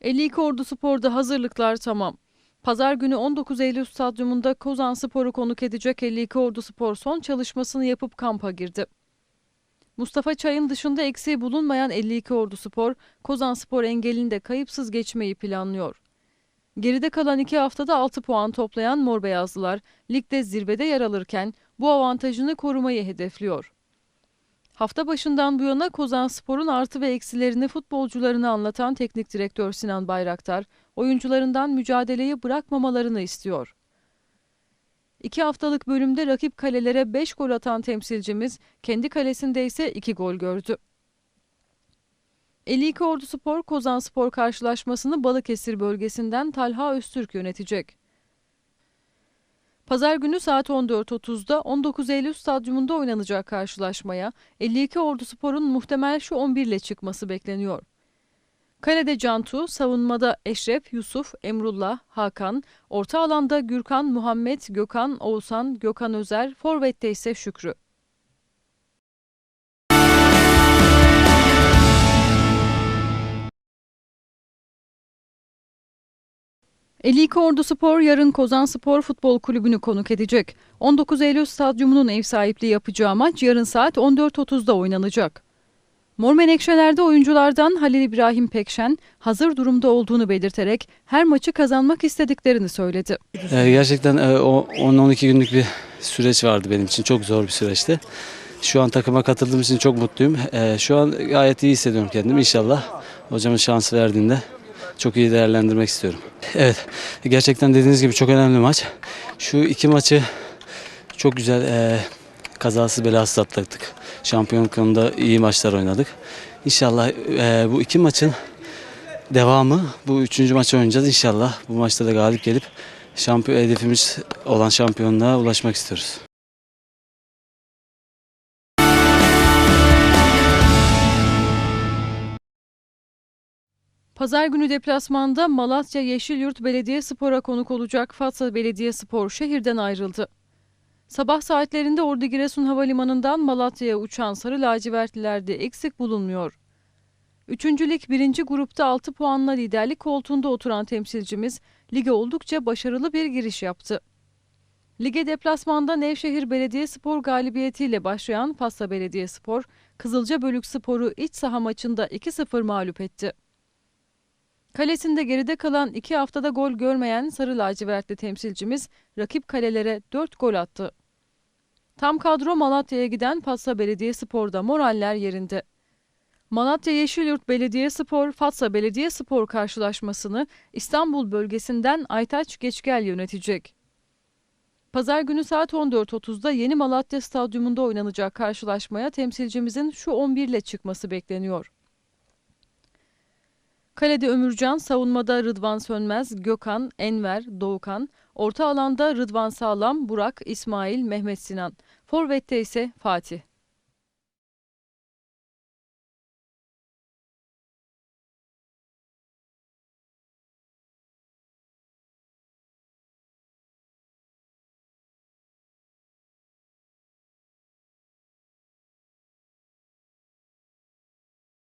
52 Ordu Spor'da hazırlıklar tamam. Pazar günü 19 Eylül stadyumunda Kozan Spor'u konuk edecek 52 Ordu Spor son çalışmasını yapıp kampa girdi. Mustafa Çay'ın dışında eksiği bulunmayan 52 Ordu Spor, Kozan Spor engelinde kayıpsız geçmeyi planlıyor. Geride kalan iki haftada 6 puan toplayan Mor Beyazlılar, ligde zirvede yer alırken bu avantajını korumayı hedefliyor. Hafta başından bu yana Kozan Spor'un artı ve eksilerini futbolcularına anlatan teknik direktör Sinan Bayraktar, oyuncularından mücadeleyi bırakmamalarını istiyor. İki haftalık bölümde rakip kalelere 5 gol atan temsilcimiz kendi kalesinde ise 2 gol gördü. 52 Ordu Spor Kozan Spor karşılaşmasını Balıkesir bölgesinden Talha Öztürk yönetecek. Pazar günü saat 14.30'da 19 Eylül stadyumunda oynanacak karşılaşmaya 52 Ordu Spor'un muhtemel şu 11 ile çıkması bekleniyor. Kalede Cantu, savunmada Eşref, Yusuf, Emrullah, Hakan, orta alanda Gürkan, Muhammed, Gökhan, Oğuzhan, Gökhan Özer, forvette ise Şükrü. ...52 Ordu Spor yarın Kozan Spor Futbol Kulübü'nü konuk edecek. 19 Eylül Stadyumu'nun ev sahipliği yapacağı maç yarın saat 14.30'da oynanacak. Mor Menekşeler'de oyunculardan Halil İbrahim Pekşen hazır durumda olduğunu belirterek her maçı kazanmak istediklerini söyledi. Ee, gerçekten e, o 10-12 günlük bir süreç vardı benim için. Çok zor bir süreçti. Şu an takıma katıldığım için çok mutluyum. Ee, şu an gayet iyi hissediyorum kendimi. İnşallah hocamın şansı verdiğinde çok iyi değerlendirmek istiyorum. Evet, gerçekten dediğiniz gibi çok önemli maç. Şu iki maçı çok güzel e, kazasız belasız atlattık. Şampiyonluk yolunda iyi maçlar oynadık. İnşallah e, bu iki maçın devamı bu üçüncü maçı oynayacağız. İnşallah bu maçta da galip gelip şampiyon hedefimiz olan şampiyonluğa ulaşmak istiyoruz. Pazar günü deplasmanda Malatya Yeşilyurt Belediyespor'a konuk olacak Fatsa Belediyespor şehirden ayrıldı. Sabah saatlerinde Ordu Giresun Havalimanı'ndan Malatya'ya uçan Sarı Lacivertlilerde eksik bulunmuyor. Üçüncü lig birinci grupta 6 puanla liderlik koltuğunda oturan temsilcimiz lige oldukça başarılı bir giriş yaptı. Lige deplasmanda Nevşehir Belediyespor galibiyetiyle başlayan Fatsa Belediyespor, Kızılca Bölükspor'u iç saha maçında 2-0 mağlup etti. Kalesinde geride kalan iki haftada gol görmeyen Sarı Lacivertli temsilcimiz rakip kalelere 4 gol attı. Tam kadro Malatya'ya giden Fatsa Belediyespor'da moraller yerinde. Malatya Yeşilyurt Belediyespor Fatsa Belediyespor karşılaşmasını İstanbul bölgesinden Aytaç Geçgel yönetecek. Pazar günü saat 14.30'da Yeni Malatya Stadyumunda oynanacak karşılaşmaya temsilcimizin şu 11 ile çıkması bekleniyor. Kalede Ömürcan, savunmada Rıdvan Sönmez, Gökhan, Enver, Doğukan, orta alanda Rıdvan Sağlam, Burak, İsmail, Mehmet Sinan, forvette ise Fatih.